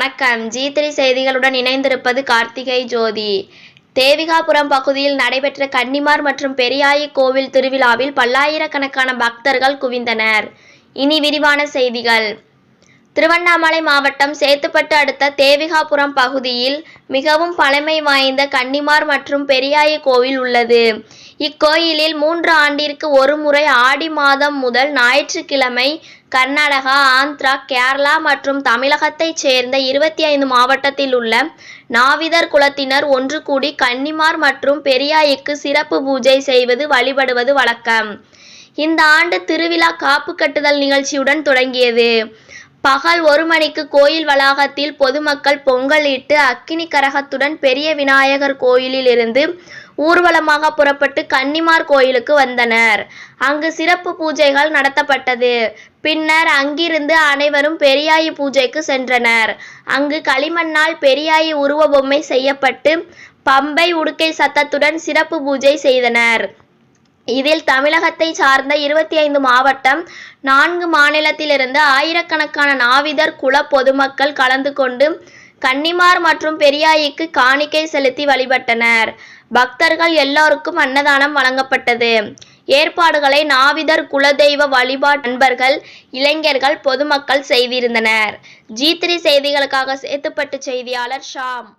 வணக்கம். G three செய்திகளுடன் இணைந்திருப்பது கார்த்திகை ஜோதி. தேவிகாபுரம் பகுதியில் நடைபெற்ற கன்னிமார் மற்றும் பெரியாயி கோவில் திருவிழாவில் பல்லாயிரக்கணக்கான பக்தர்கள் குவிந்தனர். இனி விரிவான செய்திகள். திருவண்ணாமலை மாவட்டம் சேத்துப்பட்டு அடுத்த தேவிகாபுரம் பகுதியில் மிகவும் பழமை வாய்ந்த கன்னிமார் மற்றும் பெரியாயி கோவில் உள்ளது. இக்கோயிலில் மூன்று ஆண்டிற்கு ஒரு முறை ஆடி மாதம் முதல் ஞாயிற்றுக்கிழமை கர்நாடகா ஆந்திரா கேரளா மற்றும் தமிழகத்தைச் சேர்ந்த இருபத்தி ஐந்து மாவட்டத்தில் உள்ள நாவிதர் குலத்தினர் ஒன்று கூடி கன்னிமார் மற்றும் பெரியாய்க்கு சிறப்பு பூஜை செய்வது வழிபடுவது வழக்கம். இந்த ஆண்டு திருவிழா காப்பு கட்டுதல் நிகழ்ச்சியுடன் தொடங்கியது. பகல் ஒரு மணிக்கு கோயில் வளாகத்தில் பொதுமக்கள் பொங்கலிட்டு அக்கினி கரகத்துடன் பெரிய விநாயகர் கோயிலில் இருந்து ஊர்வலமாக புறப்பட்டு கன்னிமார் கோயிலுக்கு வந்தனர். அங்கு சிறப்பு பூஜைகள் நடத்தப்பட்டது. பின்னர் அங்கிருந்து அனைவரும் பெரியாயி பூஜைக்கு சென்றனர். அங்கு களிமண்ணால் பெரியாயி உருவ பொம்மை செய்யப்பட்டு பம்பை உடுக்கை சத்தத்துடன் சிறப்பு பூஜை செய்தனர். இதில் தமிழகத்தை சார்ந்த இருபத்தி ஐந்து மாவட்டம் நான்கு மாநிலத்திலிருந்து ஆயிரக்கணக்கான நாவிதர் குல பொதுமக்கள் கலந்து கொண்டு கன்னிமார் மற்றும் பெரியாய்க்கு காணிக்கை செலுத்தி வழிபட்டனர். பக்தர்கள் எல்லோருக்கும் அன்னதானம் வழங்கப்பட்டது. ஏற்பாடுகளை நாவிதர் குலதெய்வ வழிபாட்டு நண்பர்கள் இளைஞர்கள் பொதுமக்கள் செய்திருந்தனர். ஜி த்ரீ செய்திகளுக்காக சேத்துப்பட்டு செய்தியாளர் ஷாம்.